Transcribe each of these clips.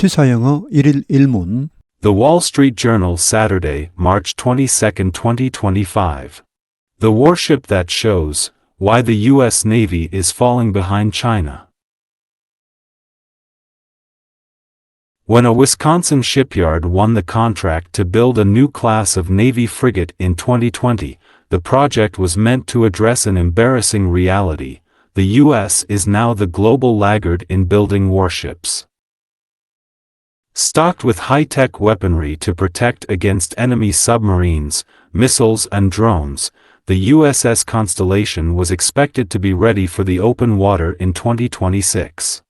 시사영어 1일 1문 The Wall Street Journal, Saturday, March 22, 2025. The warship that shows why the U.S. Navy is falling behind China. When a Wisconsin shipyard won the contract to build a new class of Navy frigate in 2020, the project was meant to address an embarrassing reality. The U.S. is now the global laggard in building warships. Stocked with high-tech weaponry to protect against enemy submarines, missiles and drones, the USS Constellation was expected to be ready for the open water in 2026.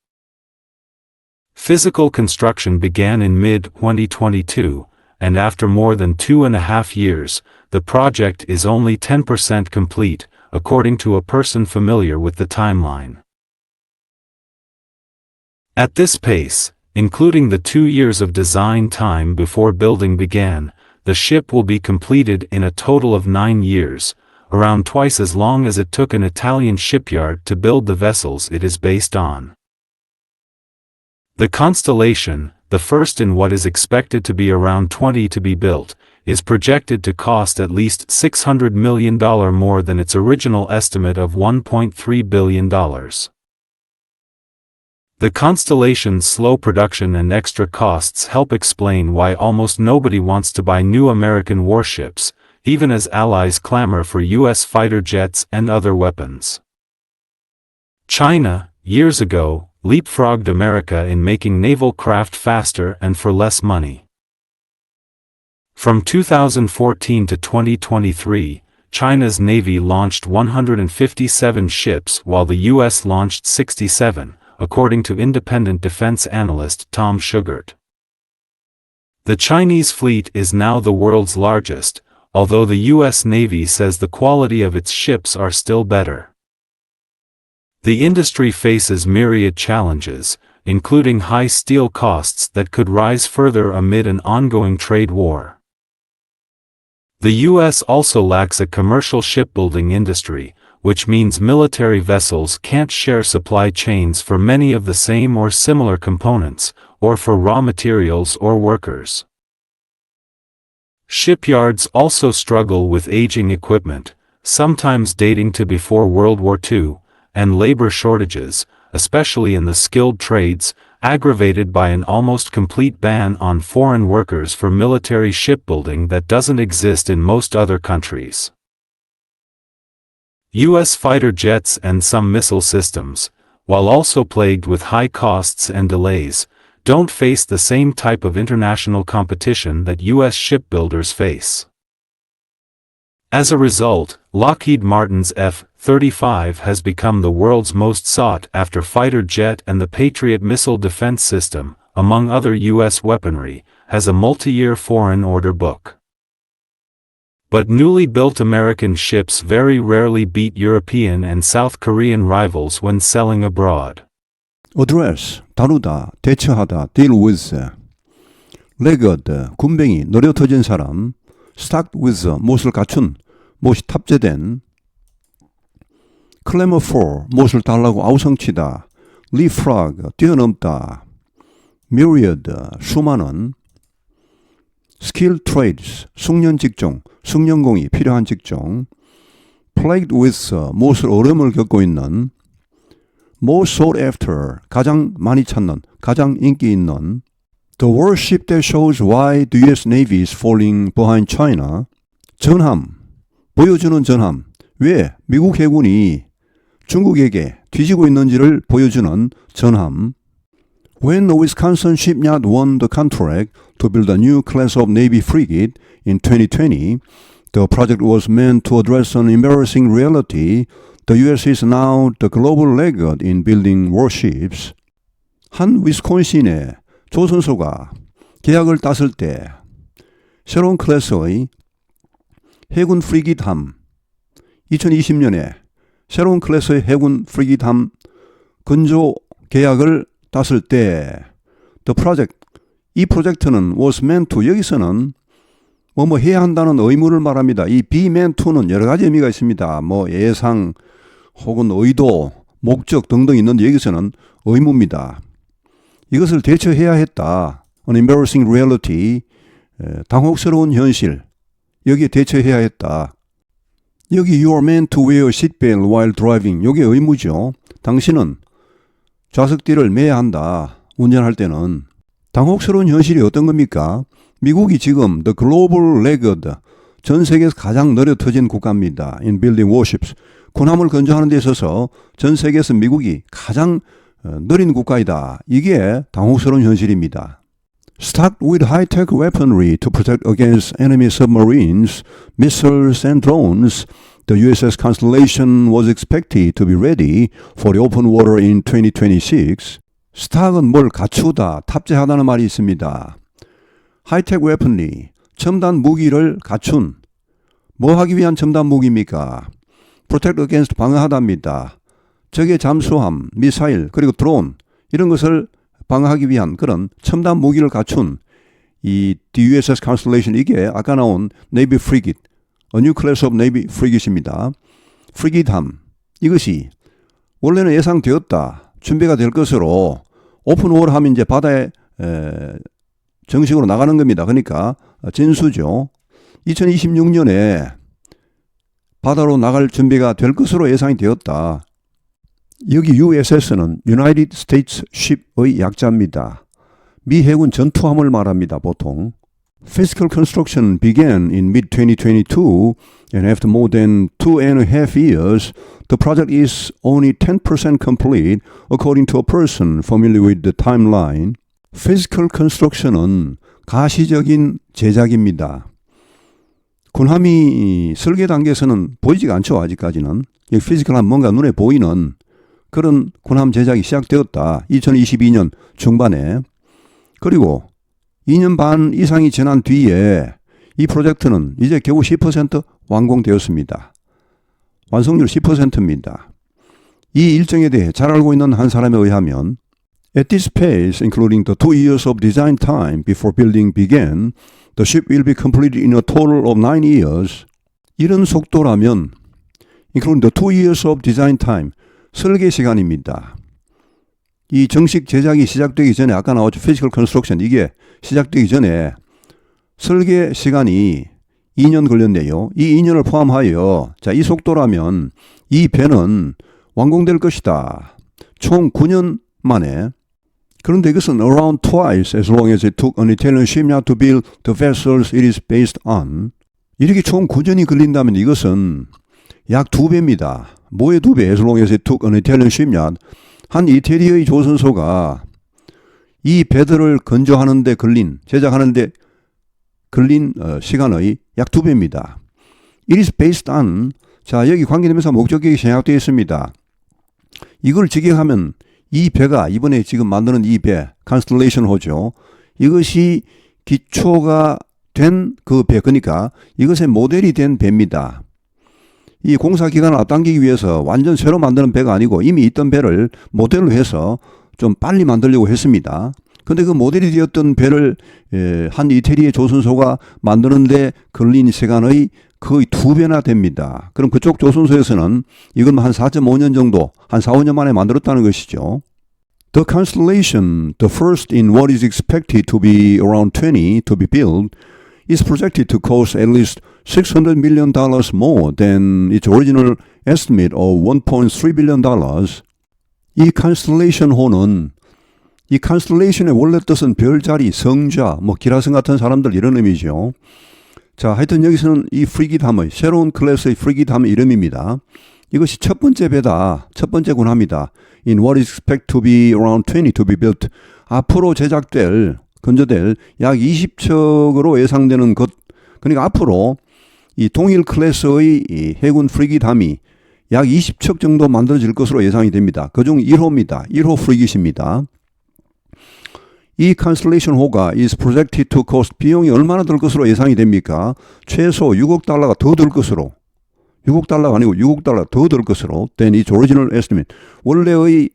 Physical construction began in mid-2022, and after more than two and a half years, the project is only 10% complete, according to a person familiar with the timeline. At this pace, including the two years of design time before building began, the ship will be completed in a total of nine years, around twice as long as it took an Italian shipyard to build the vessels it is based on. The Constellation, the first in what is expected to be around 20 to be built, is projected to cost at least $600 million more than its original estimate of $1.3 billion. The Constellation's slow production and extra costs help explain why almost nobody wants to buy new American warships, even as allies clamor for U.S. fighter jets and other weapons. China, years ago, leapfrogged America in making naval craft faster and for less money. From 2014 to 2023, China's Navy launched 157 ships while the U.S. launched 67, according to independent defense analyst Tom Sugart. The Chinese fleet is now the world's largest, although the U.S. Navy says the quality of its ships are still better. The industry faces myriad challenges, including high steel costs that could rise further amid an ongoing trade war. The U.S. also lacks a commercial shipbuilding industry, which means military vessels can't share supply chains for many of the same or similar components, or for raw materials or workers. Shipyards also struggle with aging equipment, sometimes dating to before World War II, and labor shortages, especially in the skilled trades, aggravated by an almost complete ban on foreign workers for military shipbuilding that doesn't exist in most other countries. U.S. fighter jets and some missile systems, while also plagued with high costs and delays, don't face the same type of international competition that U.S. shipbuilders face. As a result, Lockheed Martin's F-35 has become the world's most sought-after fighter jet and the Patriot missile defense system, among other U.S. weaponry, has a multi-year foreign order book. But newly built American ships very rarely beat European and South Korean rivals when selling abroad. address 다루다 대처하다 deal with laggard 군뱅이 느려 터진 사람 stocked with 못을 갖춘 못이 탑재된 clamor for 못을 달라고 아우성치다 leapfrog 뛰어넘다 myriad 수많은 skill trades 숙련 직종 숙련공이 필요한 직종 plagued with 무엇을 어려움을 겪고 있는 most sought after 가장 많이 찾는 가장 인기 있는 The warship that shows why the US Navy is falling behind China 전함 보여주는 전함 왜 미국 해군이 중국에게 뒤지고 있는지를 보여주는 전함 When the Wisconsin shipyard won the contract to build a new class of Navy frigate in 2020, the project was meant to address an embarrassing reality. The U.S. is now the global laggard in building warships. 한 위스콘신의 조선소가 계약을 땄을 때 새로운 클래스의 해군 프리깃함 2020년에 새로운 클래스의 해군 프리깃함 근조 계약을 땄을 때 the project 이 프로젝트는 was meant to 여기서는 뭐뭐 해야 한다는 의무를 말합니다. 이 be meant to는 여러 가지 의미가 있습니다. 뭐 예상 혹은 의도, 목적 등등 있는데 여기서는 의무입니다. 이것을 대처해야 했다. An embarrassing reality. 에, 당혹스러운 현실. 여기에 대처해야 했다. 여기 you are meant to wear seatbelt while driving. 이게 의무죠. 당신은 좌석 뒤를 매야 한다. 운전할 때는. 당혹스러운 현실이 어떤 겁니까? 미국이 지금 the global laggard 전 세계에서 가장 느려 터진 국가입니다. in building warships. 군함을 건조하는 데 있어서 전 세계에서 미국이 가장 어, 느린 국가이다. 이게 당혹스러운 현실입니다. Stocked with high-tech weaponry to protect against enemy submarines, missiles and drones, the USS Constellation was expected to be ready for the open water in 2026. 스탁은 뭘 갖추다, 탑재하다는 말이 있습니다. 하이텍 웨폰리, 첨단 무기를 갖춘. 뭐 하기 위한 첨단 무기입니까? protect against 방어하답니다. 적의 잠수함, 미사일, 그리고 드론 이런 것을 방어하기 위한 그런 첨단 무기를 갖춘 이 DUSS Constellation 이게 아까 나온 Navy Frigate, A New Class of Navy Frigate입니다. 프리깃함 이것이 원래는 예상되었다. 준비가 될 것으로 오픈워를 하면 이제 바다에 에, 정식으로 나가는 겁니다. 그러니까 진수죠. 2026년에 바다로 나갈 준비가 될 것으로 예상이 되었다. 여기 USS는 United States Ship의 약자입니다. 미 해군 전투함을 말합니다. 보통. Physical construction began in mid-2022 and after more than two and a half years, the project is only 10% complete according to a person familiar with the timeline. Physical construction은 가시적인 제작입니다. 군함이 설계 단계에서는 보이지가 않죠. 아직까지는. 이 피지컬한 뭔가 눈에 보이는 그런 군함 제작이 시작되었다. 2022년 중반에. 그리고 2년 반 이상이 지난 뒤에 이 프로젝트는 이제 겨우 10% 완공되었습니다. 완성률 10%입니다. 이 일정에 대해 잘 알고 있는 한 사람에 의하면 At this pace, including the two years of design time before building began, the ship will be completed in a total of nine years. 이런 속도라면, including the two years of design time, 설계 시간입니다. 이 정식 제작이 시작되기 전에 아까 나왔죠. physical construction 이게 시작되기 전에 설계 시간이 2년 걸렸네요. 이 2년을 포함하여 자, 이 속도라면 이 배는 완공될 것이다. 총 9년 만에 그런데 이것은 around twice as long as it took an Italian shipyard to build the vessels it is based on. 이렇게 총 9년이 걸린다면 이것은 약두 배입니다. 뭐의 두 배? as long as it took an Italian shipyard. 한 이태리의 조선소가 이 배들을 건조하는데 걸린, 제작하는데 걸린 어, 시간의 약 두 배입니다. It is based on, 자, 여기 관계되면서 목적격이 생략되어 있습니다. 이걸 직역하면 이 배가 이번에 지금 만드는 이 배, 컨스텔레이션 호죠. 이것이 기초가 된 그 배, 그러니까 이것의 모델이 된 배입니다. 이 공사 기간을 앞당기기 위해서 완전 새로 만드는 배가 아니고 이미 있던 배를 모델로 해서 좀 빨리 만들려고 했습니다. 근데 그 모델이 되었던 배를 에, 한 이태리의 조선소가 만드는데 걸린 시간의 거의 두 배나 됩니다. 그럼 그쪽 조선소에서는 이건 한 4.5년 정도, 한 4, 5년 만에 만들었다는 것이죠. The Constellation, the first in what is expected to be around 20 to be built, is projected to cost at least 600 million dollars more than its original estimate of 1.3 billion dollars. 이 컨스텔레이션호는 이 컨스텔레이션의 원래 뜻은 별자리, 성자, 뭐 기라성 같은 사람들 이런 의미죠. 자, 하여튼 여기서는 이 프리기담의 새로운 클래스의 프리기담의 이름입니다. 이것이 첫 번째 배다. 첫 번째 군함이다. In what is expected to be around 20 to be built. 앞으로 제작될 건조될 약 20척으로 예상되는 것. 그러니까 앞으로 이 동일 클래스의 이 해군 프리기담이 약 20척 정도 만들어질 것으로 예상이 됩니다. 그중 1호입니다. 1호 프리깃입니다. 이 컨스텔레이션 호가 is projected to cost 비용이 얼마나 들 것으로 예상이 됩니까? 최소 6억 달러가 더 들 것으로 6억 달러가 아니고 6억 달러 더 들 것으로 than its original estimate 원래의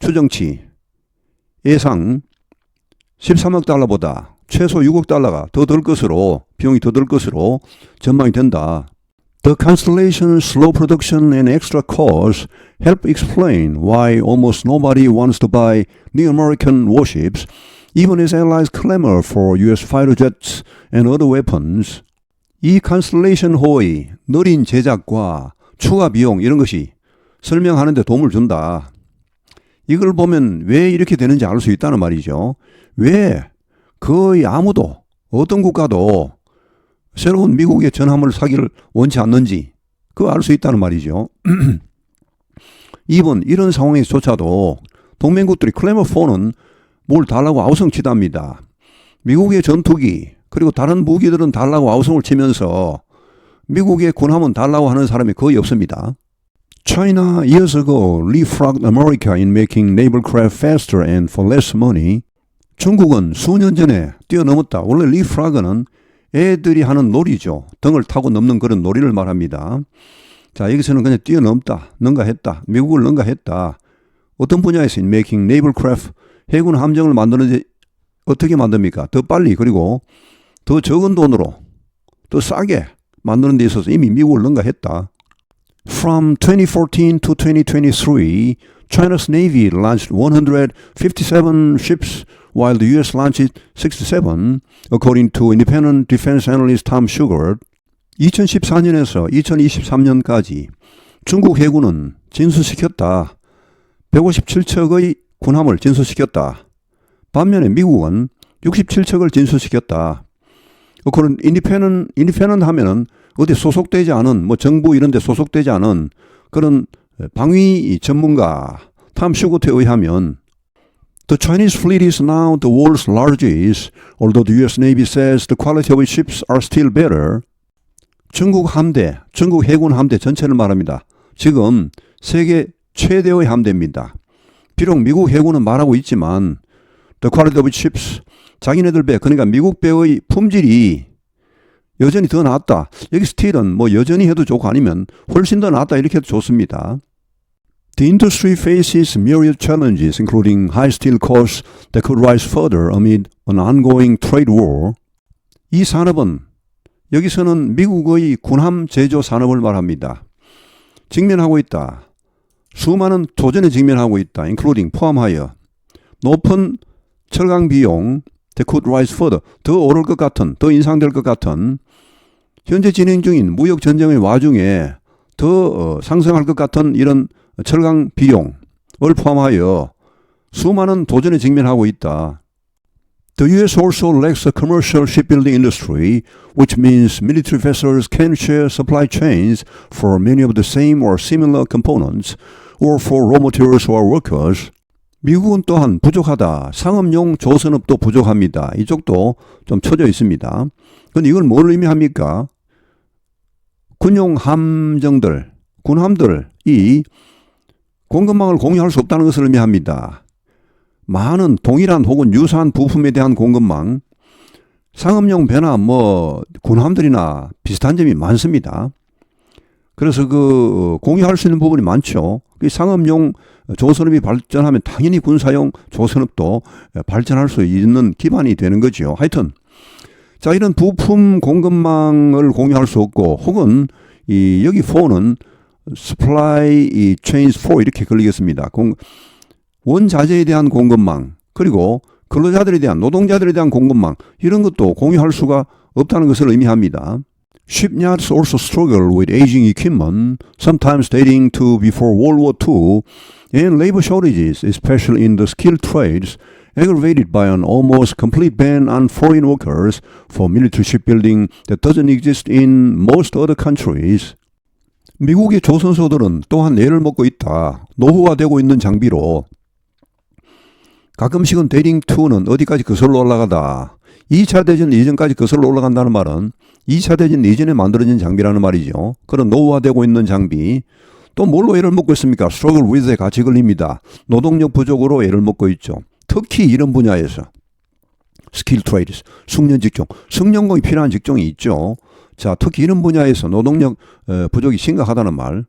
추정치 예상 13억 달러보다 최소 6억 달러가 더 들 것으로 비용이 더 들 것으로 전망이 된다. The constellation's slow production and extra costs help explain why almost nobody wants to buy new American warships, even as allies clamor for U.S. fighter jets and other weapons. 이 컨스텔레이션 호의 느린 제작과 추가 비용 이런 것이 설명하는 데 도움을 준다. 이걸 보면 왜 이렇게 되는지 알 수 있다는 말이죠. 왜 거의 아무도 어떤 국가도 새로운 미국의 전함을 사기를 원치 않는지 그거 알 수 있다는 말이죠. 2번 이런 상황에서조차도 동맹국들이 클레머4는 뭘 달라고 아우성 치답니다. 미국의 전투기 그리고 다른 무기들은 달라고 아우성을 치면서 미국의 군함은 달라고 하는 사람이 거의 없습니다. China years ago leapfrogged America in making naval craft faster and for less money. 중국은 수년 전에 뛰어넘었다. 원래 leapfrogg는 애들이 하는 놀이죠. 등을 타고 넘는 그런 놀이를 말합니다. 자, 여기서는 그냥 뛰어넘다, 능가했다, 미국을 능가했다. 어떤 분야에서 making naval craft 해군 함정을 만드는데 어떻게 만듭니까? 더 빨리 그리고 더 적은 돈으로 더 싸게 만드는 데 있어서 이미 미국을 능가했다. From 2014 to 2023, China's Navy launched 157 ships while the US launched 67, according to independent defense analyst Tom Sugar. 2014년에서 2023년까지 중국 해군은 진수시켰다. 157척의 군함을 진수시켰다. 반면에 미국은 67척을 진수시켰다. 그런 인디페넌 인디페넌 하면은 어디 소속되지 않은 뭐 정부 이런 데 소속되지 않은 그런 방위 전문가 탐 슈고트에 의하면 The Chinese fleet is now the world's largest, although the US Navy says the quality of its ships are still better. 중국 함대, 중국 해군 함대 전체를 말합니다. 지금 세계 최대의 함대입니다. 비록 미국 해군은 말하고 있지만 the quality of its ships 자기네들 배 그러니까 미국 배의 품질이 여전히 더 낫다. 여기 스틸은 뭐 여전히 해도 좋고 아니면 훨씬 더 낫다 이렇게 해도 좋습니다. The industry faces myriad challenges, including high steel costs that could rise further amid an ongoing trade war. 이 산업은 여기서는 미국의 군함 제조 산업을 말합니다. 직면하고 있다. 수많은 도전에 직면하고 있다. including 포함하여 높은 철강 비용 that could rise further 더 오를 것 같은 더 인상될 것 같은 현재 진행 중인 무역 전쟁의 와중에 더 어, 상승할 것 같은 이런 철강 비용을 포함하여 수많은 도전에 직면하고 있다. The U.S. also lacks a commercial shipbuilding industry, which means military vessels can share supply chains for many of the same or similar components, or for raw materials or workers. 미국은 또한 부족하다. 상업용 조선업도 부족합니다. 이쪽도 좀 쳐져 있습니다. 그런데 이걸 뭘 의미합니까? 군용 함정들, 군함들이 공급망을 공유할 수 없다는 것을 의미합니다. 많은 동일한 혹은 유사한 부품에 대한 공급망, 상업용 배나 뭐 군함들이나 비슷한 점이 많습니다. 그래서 그 공유할 수 있는 부분이 많죠. 그 상업용 조선업이 발전하면 당연히 군사용 조선업도 발전할 수 있는 기반이 되는 거죠. 하여튼 자 이런 부품 공급망을 공유할 수 없고 혹은 이 여기 4는 supply chains for 이렇게 걸리겠습니다. 공, 원자재에 대한 공급망 그리고 근로자들에 대한 노동자들에 대한 공급망 이런 것도 공유할 수가 없다는 것을 의미합니다. Shipyards also struggle with aging equipment, sometimes dating to before World War II, and labor shortages, especially in the skilled trades, aggravated by an almost complete ban on foreign workers for military shipbuilding that doesn't exist in most other countries. 미국의 조선소들은 또한 애를 먹고 있다. 노후화되고 있는 장비로 가끔씩은 데이링2는 어디까지 거슬러 올라가다. 2차 대전 이전까지 거슬러 올라간다는 말은 2차 대전 이전에 만들어진 장비라는 말이죠. 그런 노후화되고 있는 장비. 또 뭘로 애를 먹고 있습니까? struggle with에 같이 걸립니다. 노동력 부족으로 애를 먹고 있죠. 특히 이런 분야에서 스킬 트레이드, 숙련 직종, 숙련공이 필요한 직종이 있죠. 자, 특히 이런 분야에서 노동력 어, 부족이 심각하다는 말.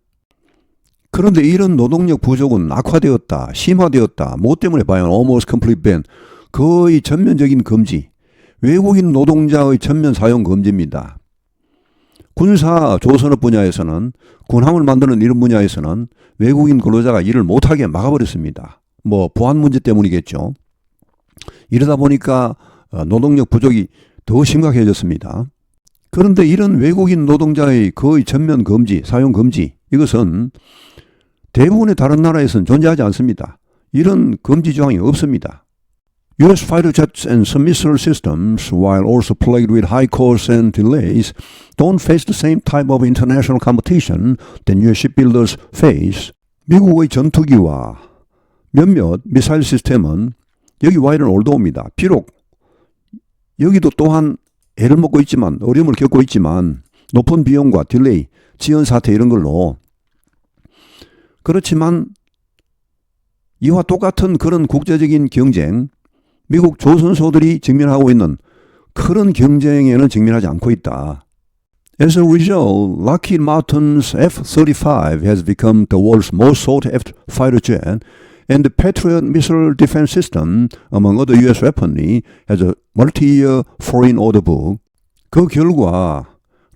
그런데 이런 노동력 부족은 악화되었다, 심화되었다. 뭐 때문에 봐요? almost complete ban. 거의 전면적인 금지. 외국인 노동자의 전면 사용 금지입니다. 군사 조선업 분야에서는 군함을 만드는 이런 분야에서는 외국인 근로자가 일을 못하게 막아버렸습니다. 뭐 보안 문제 때문이겠죠. 이러다 보니까 어, 노동력 부족이 더 심각해졌습니다. 그런데 이런 외국인 노동자의 거의 전면 금지, 사용 금지 이것은 대부분의 다른 나라에서는 존재하지 않습니다. 이런 금지 조항이 없습니다. U.S. fighter jets and some missile systems, while also plagued with high costs and delays, don't face the same type of international competition that U.S. shipbuilders face. 미국의 전투기와 몇몇 미사일 시스템은 여기 와이는 올드옵니다. 비록 여기도 또한 애를 먹고 있지만 어려움을 겪고 있지만 높은 비용과 딜레이, 지연 사태 이런 걸로 그렇지만 이와 똑같은 그런 국제적인 경쟁, 미국 조선소들이 직면하고 있는 그런 경쟁에는 직면하지 않고 있다. As a result, Lockheed Martin's F-35 has become the world's most sought-after fighter jet, and the Patriot missile defense system, among other U.S. weaponry, has foreign order book. 그 결과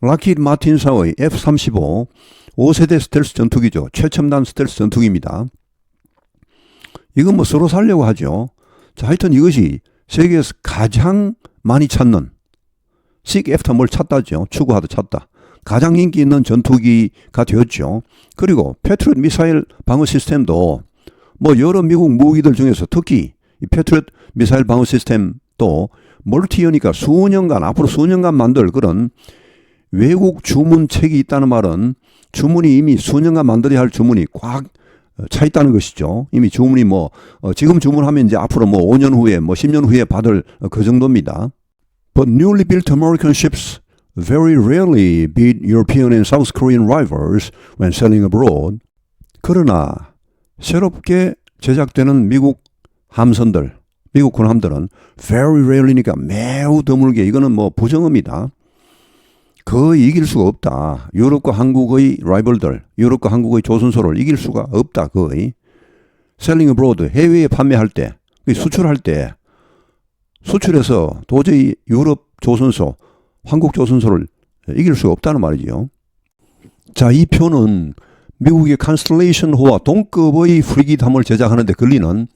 락히드 마틴사의 F-35 5세대 스텔스 전투기죠. 최첨단 스텔스 전투기입니다. 이건 뭐 서로 살려고 하죠. 자, 하여튼 이것이 세계에서 가장 많이 찾는 식 애프터 뭘 찾다죠. 추구하다 찾다. 가장 인기 있는 전투기가 되었죠. 그리고 패트리엇 미사일 방어 시스템도 뭐 여러 미국 무기들 중에서 특히 이 패트리엇 미사일 방어 시스템도 멀티어니까 수년간 앞으로 수년간 만들 그런 외국 주문책이 있다는 말은 주문이 이미 수년간 만들어야 할 주문이 꽉 차 있다는 것이죠. 이미 주문이 뭐 어, 지금 주문하면 이제 앞으로 뭐 5년 후에 뭐 10년 후에 받을 어, 그 정도입니다. But newly built American ships very rarely beat European and South Korean rivals when sailing abroad. 그러나 새롭게 제작되는 미국 함선들, 미국 군함들은 very rarely니까 매우 드물게 이거는 뭐 부정어입니다. 거의 이길 수가 없다. 유럽과 한국의 라이벌들, 유럽과 한국의 조선소를 이길 수가 없다. 거의. 셀링 브로드 해외에 판매할 때, 수출할 때 수출해서 도저히 유럽 조선소, 한국 조선소를 이길 수가 없다는 말이죠. 자, 이 표는 미국의 컨스텔레이션호와 동급의 프리기함을 제작하는데 걸리는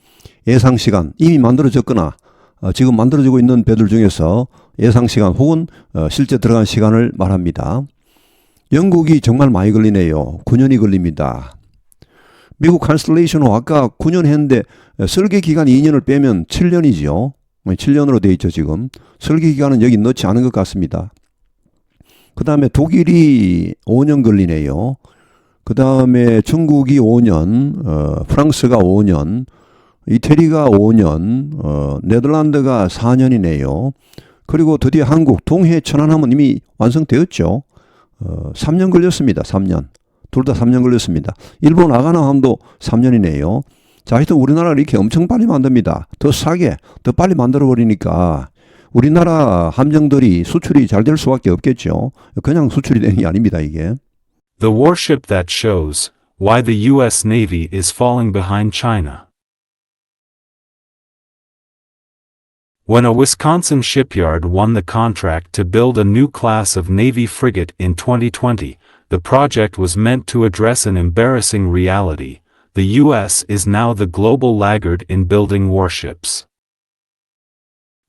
예상 시간 이미 만들어졌거나 어, 지금 만들어지고 있는 배들 중에서 예상 시간 혹은 어, 실제 들어간 시간을 말합니다. 영국이 정말 많이 걸리네요. 9년이 걸립니다. 미국 컨스텔레이션호 아까 9년 했는데 어, 설계 기간 2년을 빼면 7년이지요. 7년으로 돼 있죠, 지금. 설계 기간은 여기 넣지 않은 것 같습니다. 그 다음에 독일이 5년 걸리네요. 그 다음에 중국이 5년, 어, 프랑스가 5년, 이태리가 5년, 어, 네덜란드가 4년이네요. 그리고 드디어 한국 동해 천안함은 이미 완성되었죠. 어, 3년 걸렸습니다. 3년. 둘 다 3년 걸렸습니다. 일본 아가나함도 3년이네요. 자, 하여튼 우리나라를 이렇게 엄청 빨리 만듭니다. 더 싸게, 더 빨리 만들어 버리니까 우리나라 함정들이 수출이 잘 될 수밖에 없겠죠. 그냥 수출이 되는 게 아닙니다, 이게. The warship that shows why the U.S. Navy is falling behind China. When a Wisconsin shipyard won the contract to build a new class of Navy frigate in 2020, the project was meant to address an embarrassing reality. The U.S. is now the global laggard in building warships.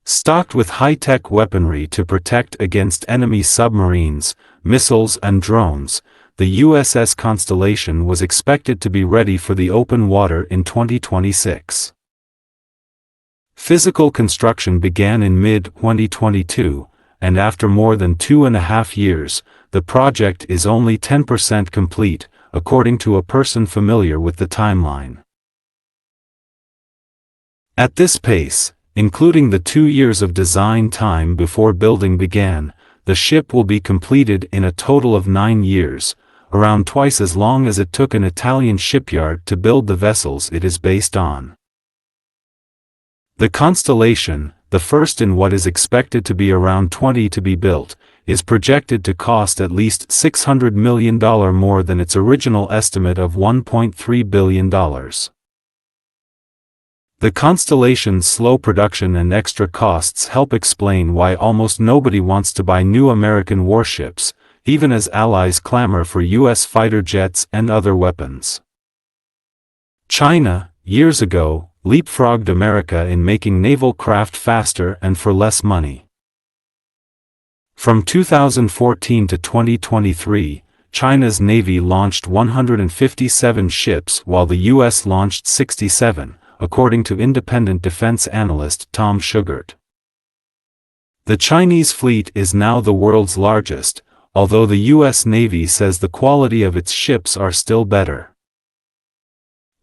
Stocked with high-tech weaponry to protect against enemy submarines, missiles and drones, the USS Constellation was expected to be ready for the open water in 2026. Physical construction began in mid-2022, and after more than two and a half years, the project is only 10% complete, according to a person familiar with the timeline. At this pace, including the two years of design time before building began, the ship will be completed in a total of nine years, around twice as long as it took an Italian shipyard to build the vessels it is based on. The Constellation, the first in what is expected to be around 20 to be built, is projected to cost at least $600 million more than its original estimate of $1.3 billion. The Constellation's slow production and extra costs help explain why almost nobody wants to buy new American warships, even as allies clamor for U.S. fighter jets and other weapons. China, years ago, leapfrogged America in making naval craft faster and for less money. From 2014 to 2023, China's Navy launched 157 ships while the U.S. launched 67, according to independent defense analyst Tom Sugart. The Chinese fleet is now the world's largest, although the U.S. Navy says the quality of its ships are still better.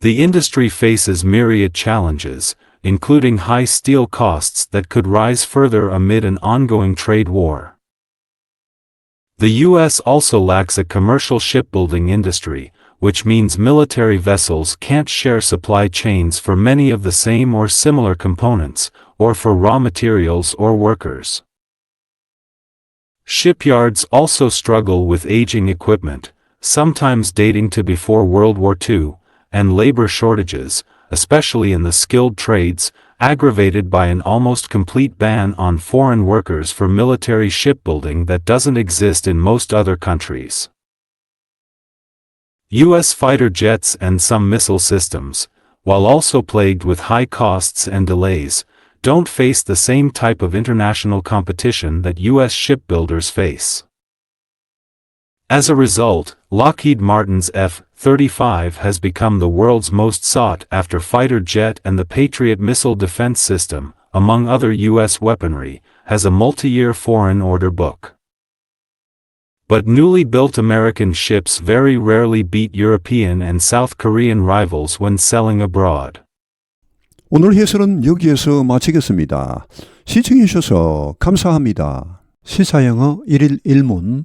The industry faces myriad challenges, including high steel costs that could rise further amid an ongoing trade war. The U.S. also lacks a commercial shipbuilding industry, which means military vessels can't share supply chains for many of the same or similar components, or for raw materials or workers. Shipyards also struggle with aging equipment, sometimes dating to before World War II, and labor shortages, especially in the skilled trades, aggravated by an almost complete ban on foreign workers for military shipbuilding that doesn't exist in most other countries. U.S. fighter jets and some missile systems, while also plagued with high costs and delays, don't face the same type of international competition that U.S. shipbuilders face. As a result, Lockheed Martin's F-35 has become the world's most sought-after fighter jet and the Patriot missile defense system, among other U.S. weaponry, has a multi-year foreign order book. But newly built American ships very rarely beat European and South Korean rivals when selling abroad. 오늘 해설은 여기에서 마치겠습니다. 시청해 주셔서 감사합니다. 시사영어 1일 1문